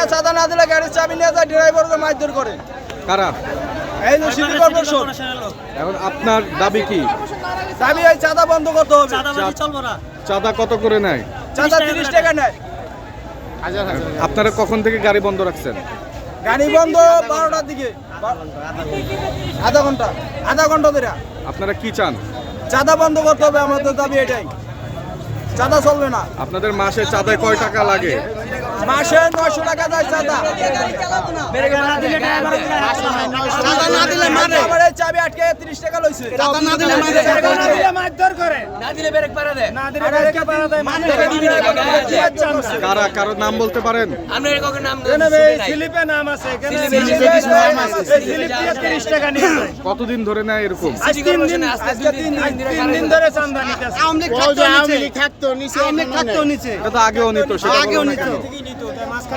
টাকা চাঁদা না দিলে গাড়ির চাবি নিয়ে যায় ড্রাইভার মারধর করে। কারা? এই যে সিটি কর্পোরেশন। এখন আপনার দাবি কি? দাবি এই চাঁদা বন্ধ করতে হবে। চাঁদা কত করে নেয়? চাঁদা তিরিশ টাকা নেয়। আপনারা কখন থেকে গাড়ি বন্ধ রাখছেন? গাড়ি বন্ধ বারোটার দিকে। আধা ঘণ্টা। আধা ঘণ্টা ধরে। আপনারা কি চান? চাঁদা বন্ধ করতে হবে আমাদের দাবি এটাই। চাঁদা চলবে না। আপনাদের মাসে চাঁদায় কয় টাকা লাগে? মাসে নয়শো টাকা দেয় চাঁদা। চাঁদা না দিলে মারে। চাবি আটকে তিরিশ টাকা লইছে। চাঁদা না দিলে মারধর করে। না দিলে ব্রেক পারা দেয়। না দিলে ব্রেক পারা দেয় টাকা দিবি না। কারা কারও নাম বলতে পারেন? স্লিপে নাম আছে এখানে স্লিপ দিয়ে তিরিশ টাকা নিয়ে কতদিন ধরে নেয় এরকম? আজ তিন দিন আজকে তিন দিন তিন দিন ধরে থাকতো নিচে। থাকতো নিচে এটা তো আগেও নিত সেটা আগেও নিত।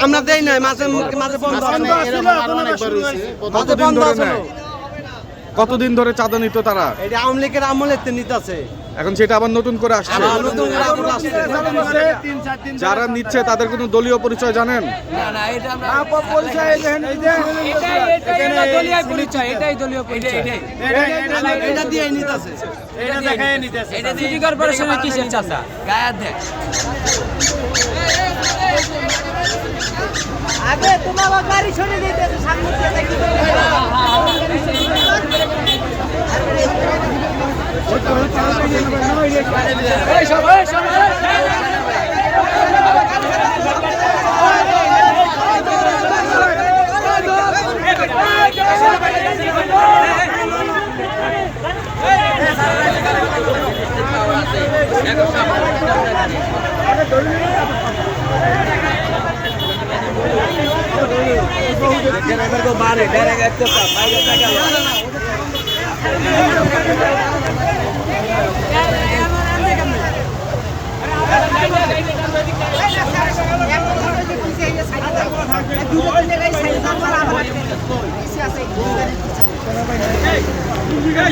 আমরা দেই নাই মাঝে মাঝে বন্ধ আবার শুরু হয়েছে। মাঝে কতদিন ধরে আছিল। কতদিন ধরে চাঁদা নিত তারা এটা আওয়ামী লীগের আমলের তে নিতেছে এখন সেটা আবার নতুন করে আসছে যারা নিচ্ছে তাদের কোনো দলীয় পরিচয় জানেন আপা পরিচয় এই দেখেন, এই যে এটা দিয়ে নিতেছে এটা দেখায় নিতেছে সিটি কর্পোরেশনের কিসের চাচা গায়ের দেখ আগে তোমার গাড়ি সরে দিতেছে সামনে দিয়ে দেখি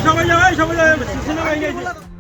সবাই যাবে সবাই যাবে